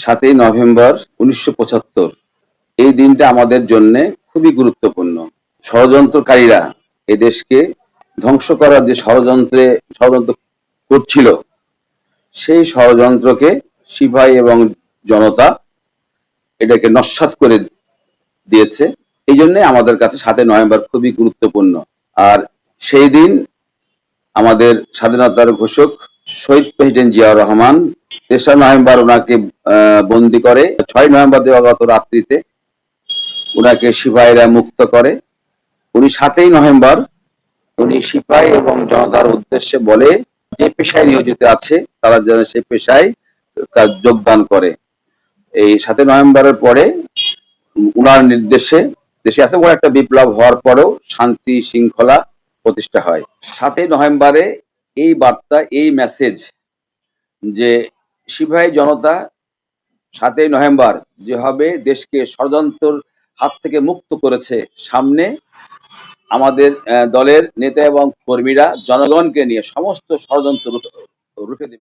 সাতই নভেম্বর উনিশশো পঁচাত্তর। এই দিনটা আমাদের জন্য খুবই গুরুত্বপূর্ণ। ষড়যন্ত্রকারীরা এ দেশকে ধ্বংস করার যে ষড়যন্ত্রে ষড়যন্ত্র করছিল, সেই ষড়যন্ত্রকে সিপাহী এবং জনতা এটাকে নস্বাত করে দিয়েছে। এই জন্য আমাদের কাছে সাতই নভেম্বর খুবই গুরুত্বপূর্ণ। আর সেই দিন আমাদের স্বাধীনতার ঘোষক শহীদ প্রেসিডেন্ট জিয়াউর রহমান তেসরা নভেম্বর ওনাকে বন্দি করে। ছয় নভেম্বর দিবাগত রাত্রিতে ওনাকে সিপাহীরা মুক্ত করে। উনি সাতই নভেম্বর উনি সিপাহী এবং জনতার উদ্দেশ্যে বলে, যে পেশায় নিয়োজিত আছে, তারা যেন সে পেশায় কাজ যোগদান করে। এই সাতই নভেম্বরের পরে উনার নির্দেশে দেশে এত বড় একটা বিপ্লব হওয়ার পরেও শান্তি শৃঙ্খলা প্রতিষ্ঠা হয়। সাতই নভেম্বরে এই বার্তা, এই মেসেজ যে সিপাহী জনতা সাতই নভেম্বর যেভাবে দেশকে ষড়যন্ত্র হাত থেকে মুক্ত করেছে, সামনে আমাদের দলের নেতা এবং কর্মীরা জনগণকে নিয়ে সমস্ত ষড়যন্ত্র রুখে দেবে।